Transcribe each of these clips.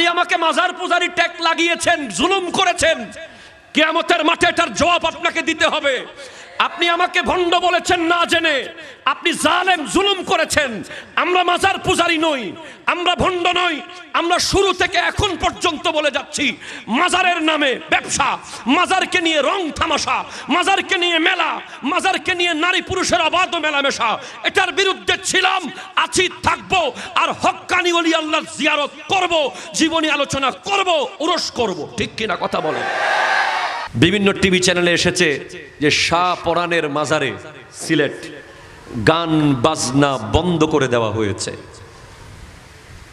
আপনি আমাকে মাজার পূজারি ট্যাগ লাগিয়েছেন, জুলুম করেছেন। কেয়ামতের মাঠে এটার জবাব আপনাকে দিতে হবে। আপনি আমাকে ভণ্ড বলেছেন না জেনে। আপনি জালেম, জুলুম করেছেন। আমরা মাজার পূজারি নই, আমরা ভণ্ড নই, আমরা শুরু থেকে এখন পর্যন্ত বলে যাচ্ছি, মাজারের নামে ব্যবসা, মাজারকে নিয়ে রং থামাশা মাজারকে নিয়ে মেলা, মাজারকে নিয়ে নারী পুরুষের অবাধ মেলামেশা। এটার বিরুদ্ধে ছিলাম, আছি, থাকব, আর হক্কানি অলি আল্লাহ জিয়ারত করব, জীবনী আলোচনা করব, উরস করব। ঠিক কিনা কথা বলেন। বিভিন্ন টিভি চ্যানেলে এসেছে যে শাহ পরাণের মাজারে সিলেট গান বাজনা বন্ধ করে দেওয়া হয়েছে।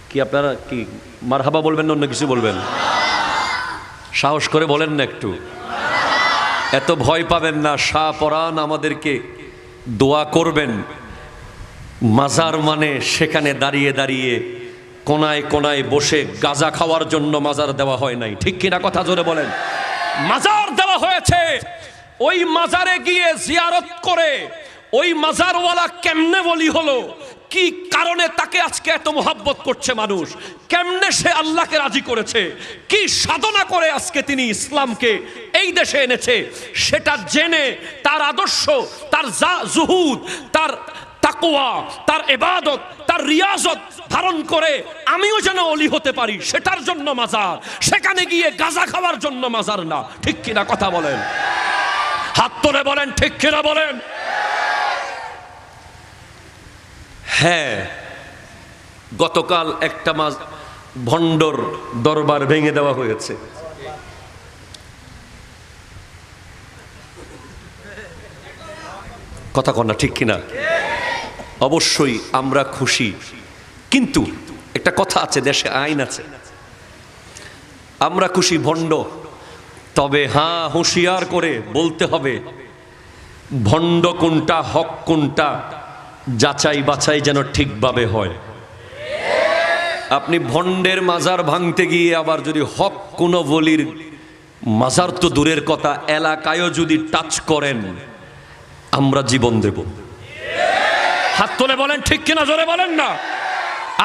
কি আপনারা কি মারহাবা বলবেন অন্য কিছু বলবেন? সাহস করে বলেন না একটু। এত ভয় পাবেন না, শাহ পরাণ আমাদেরকে দোয়া করবেন। মাজার মানে সেখানে দাঁড়িয়ে দাঁড়িয়ে কোনায় কোনায় বসে গাজা খাওয়ার জন্য মাজার দেওয়া হয় নাই। ঠিক কিনা কথা জোরে বলেন? মাজার দেওয়া হয়েছে। ওই মাজারে গিয়ে জিয়ারত করে, ওই মাজারওয়ালা কেমনে বলি হলো? কি কারণে তাকে আজকে এত মোহাব্বত করছে মানুষ? কেমনে সে আল্লাহকে রাজি করেছে? কি সাধনা করে আজকে তিনি ইসলামকে এই দেশে এনেছে? সেটা জেনে তার আদর্শ, তার জুহুদ তার তাকোয়া তার এবাদত তার রিয়াজত ধারণ করে আমিও যেন অলি হতে পারি, সেটার জন্য মাজার। সেখানে গিয়ে গাজা খাওয়ার জন্য মাজার না। ঠিক কিনা কথা বলেন? হাত তুলে বলেন, ঠিক কিনা বলেন? হ্যাঁ গতকাল একটা মাস ভণ্ডর দরবার ভেঙে দেওয়া হয়েছে। কথা কন না, ঠিক কিনা? অবশ্যই আমরা খুশি। কিন্তু একটা কথা আছে, দেশে আইন আছে। আমরা খুশি ভণ্ড, তবে হ্যাঁ হুঁশিয়ার করে বলতে হবে, ভণ্ড কোনটা, হক কোনটা, যাচাই বাছাই যেন ঠিকভাবে হয়। আপনি ভণ্ডের মাজার ভাঙতে গিয়ে আবার যদি হক কোনো বলির মাজার তো দূরের কথা, এলাকায়ও যদি টাচ করেন, আমরা জীবন দেব। হাত তুলে বলেন, ঠিক কিনা জোরে বলেন না?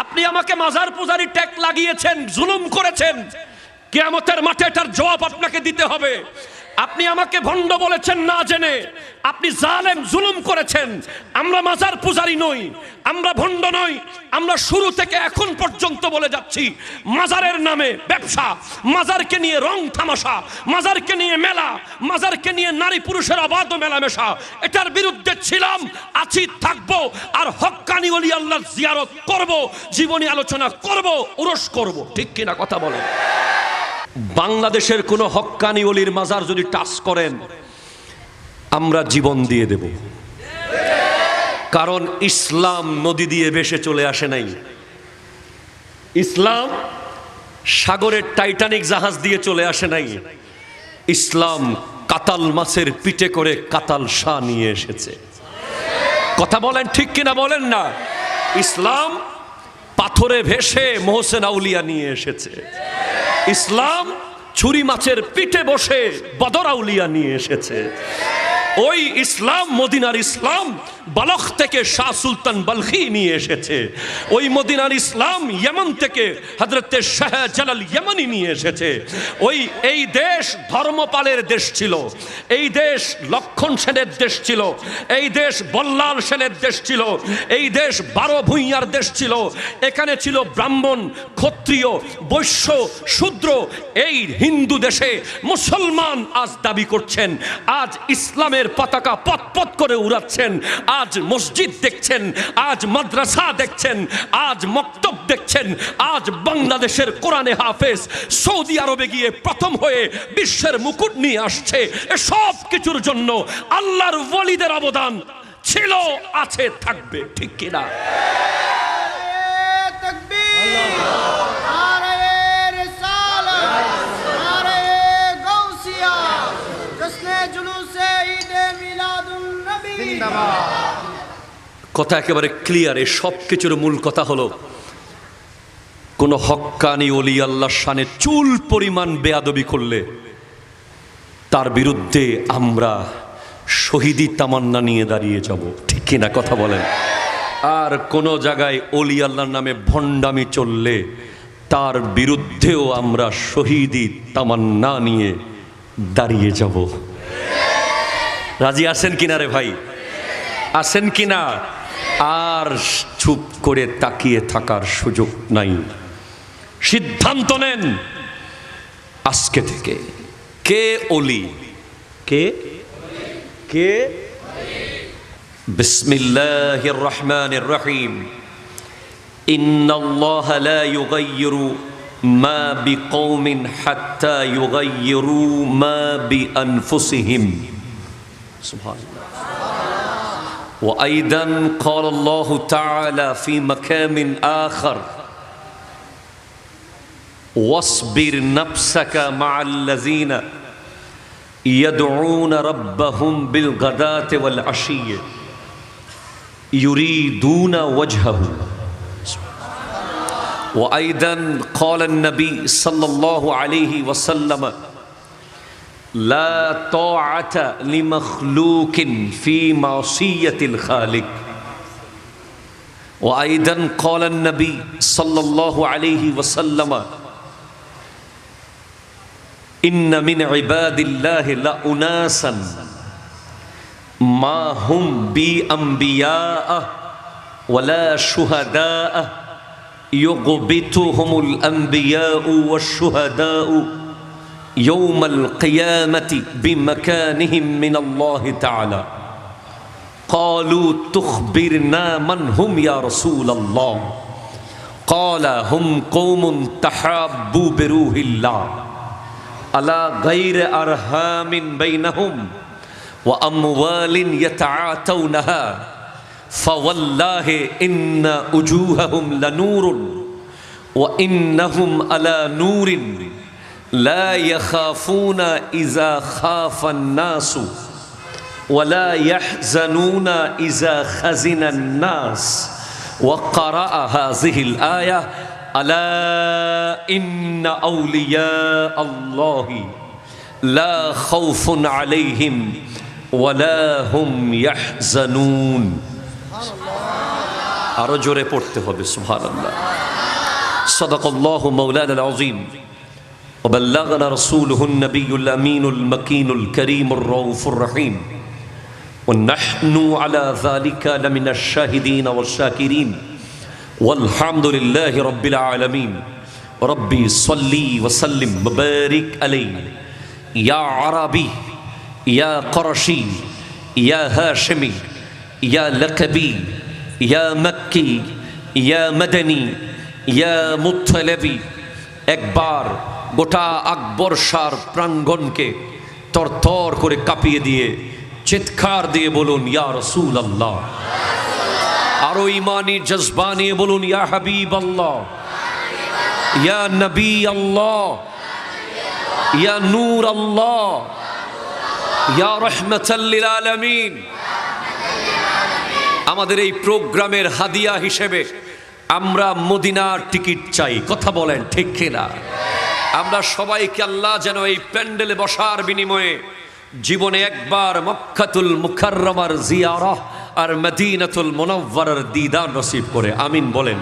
আপনি আমাকে মাজার পূজারি ট্যাগ লাগিয়েছেন, জুলুম করেছেন। কেয়ামতের মাঠে এটার জবাব আপনাকে দিতে হবে। আপনি আমাকে ভণ্ড বলেছেন না জেনে। আপনি জালেম, জুলুম করেছেন। আমরা মাজার পূজারি নই। আমরা ভণ্ড নই। আমরা শুরু থেকে এখন পর্যন্ত বলে যাচ্ছি, মাজারের নামে ব্যবসা, মাজারকে নিয়ে রং থামাশা মাজারকে নিয়ে মেলা, মাজারকে নিয়ে নারী পুরুষের অবাধ মেলামেশা। এটার বিরুদ্ধে ছিলাম, আছি, থাকব, আর হক্কানি অলি আল্লাহ জিয়ারত করব, জীবনী আলোচনা করব, উরস করব। ঠিক কিনা কথা বলেন। বাংলাদেশের কোনো হক্কানি অলির মাজার যদি টাচ করেন, আমরা জীবন দিয়ে দেব। কারণ ইসলাম নদী দিয়ে ভেসে চলে আসে নাই। ইসলাম সাগরের টাইটানিক জাহাজ দিয়ে চলে আসে নাই। ইসলাম কাতাল মাছের পিঠে করে কাতাল শাহ নিয়ে এসেছে। কথা বলেন ঠিক কিনা বলেন না? ইসলাম পাথরে ভেসে মোহসেন আউলিয়া নিয়ে এসেছে। ইসলাম ছুরি মাছের পিঠে বসে বদরাউলিয়া নিয়ে এসেছে। ওই ইসলাম, মদিনার ইসলাম বালক থেকে শাহ সুলতান বলখি নিয়ে এসেছে। ওই মদিনার ইসলাম ইয়েমন থেকে হজরতে শাহ জালাল ইয়েমনি নিয়ে এসেছে। ওই, এই দেশ ধর্মপালের দেশ ছিল। এই দেশ লক্ষণ সেনের দেশ ছিল। এই দেশ বল্লাল সেনের দেশ ছিল। এই দেশ বারো ভূঁইয়ার দেশ ছিল। এখানে ছিল ব্রাহ্মণ, ক্ষত্রিয়, বৈশ্য, শূদ্র। এই হিন্দু দেশে মুসলমান আজ দাবি করছেন, আজ ইসলামের ইসলামের পতাকা পতপত করে উড়াচ্ছেন। আজ মসজিদ দেখছেন আজ মাদ্রাসা দেখছেন আজ মক্তব দেখছেন আজ বাংলাদেশের কোরআনে হাফেজ সৌদি আরবে গিয়ে প্রথম হয়ে বিশ্বের মুকুট নিয়ে আসছে। সব কিছুর জন্য আল্লাহর ওয়ালিদের অবদান ছিল আছে থাকবে ঠিক কিনা? আল্লাহ কথা একেবারে ক্লিয়ার এই সব কিছুর মূল কথা হলো, কোন হক্কানি অলি আল্লাহ শানে চুল পরিমাণ বেয়াদবি করলে, তার বিরুদ্ধে আমরা শহীদি তামান্না নিয়ে দাঁড়িয়ে যাব। ঠিক কিনা কথা বলেন? আর কোন জায়গায় অলি আল্লাহর নামে ভণ্ডামি চললে, তার বিরুদ্ধেও আমরা শহীদি তামান্না নিয়ে দাঁড়িয়ে যাব। রাজি আছেন কিনা রে ভাই? আছেন কিনা আর চুপ করে তাকিয়ে থাকার সুযোগ নাই সিদ্ধান্ত নেন আজকে থেকে কে অলি কে কে বিসমিল্লাহির রহমানির রহিম إن الله لا يغير ما بقوم حتى يغيروا ما بأنفسهم سبحان الله وأيضا قال الله تعالى في مكان آخر واصبر نفسك مع الذين يدعون ربهم بالغداة والعشي يريدون وجهه. وأيضا قال النبي صلى الله عليه وسلم لا طاعة لمخلوق في معصية الخالق. وأيضا قال النبي صلى الله عليه وسلم إن من عباد الله لأناسا ما هم بأنبياء ولا شهداء يغبطهم الأنبياء والشهداء. يوم القيامة بمكانهم من الله تعالى. قالوا تخبرنا من هم يا رسول الله. قال هم قوم تحابوا بروح الله. على غير أرهام بينهم وأموال يتعاتونها فوالله إن وجوههم لنور وإنهم على نور. لا يخافون إذا خاف الناس ولا يحزنون إذا خزن الناس وقرأ هذه الآية ألا إن أولياء الله لا خوف عليهم ولا هم يحزنون আরো জোরে পড়তে হবে সুবহানাল্লাহ صدق الله مولانا العظيم وبلغنا رسوله النبي الأمين المكين الكريم الروف الرحيم. ونحن على ذلك لمن الشاهدين والشاكرين. والحمد لله رب العالمين. ربي صلي وسلم مبارك علي يا عربي يا قرشي يا هاشمي يا لقبي يا مكي يا مدني يا مطلبي. أكبر. গোটা আকবর সার প্রাঙ্গণকে তরতর করে কাঁপিয়ে দিয়ে, চিৎকার দিয়ে বলুন, ইয়া রসুল আল্লাহ আরও ইমানি জজবা নিয়ে বলুন, ইয়া হাবিব আল্লাহ ইয়া নবী আল্লাহ ইয়া নূর আল্লাহ ইয়া রহমতাল্লিল আলমিন আমাদের এই প্রোগ্রামের হাদিয়া হিসেবে আমরা মদিনার টিকিট চাই। কথা বলেন ঠিক কিনা? আমরা সবাইকে আল্লাহ যেন এই প্যান্ডেলে বসার বিনিময়ে জীবনে একবার মক্কাতুল মুখাররমার জিয়ারহ আর মদিনাতুল মুনাওয়ারার দিদা নসিব করে, আমিন বলেন।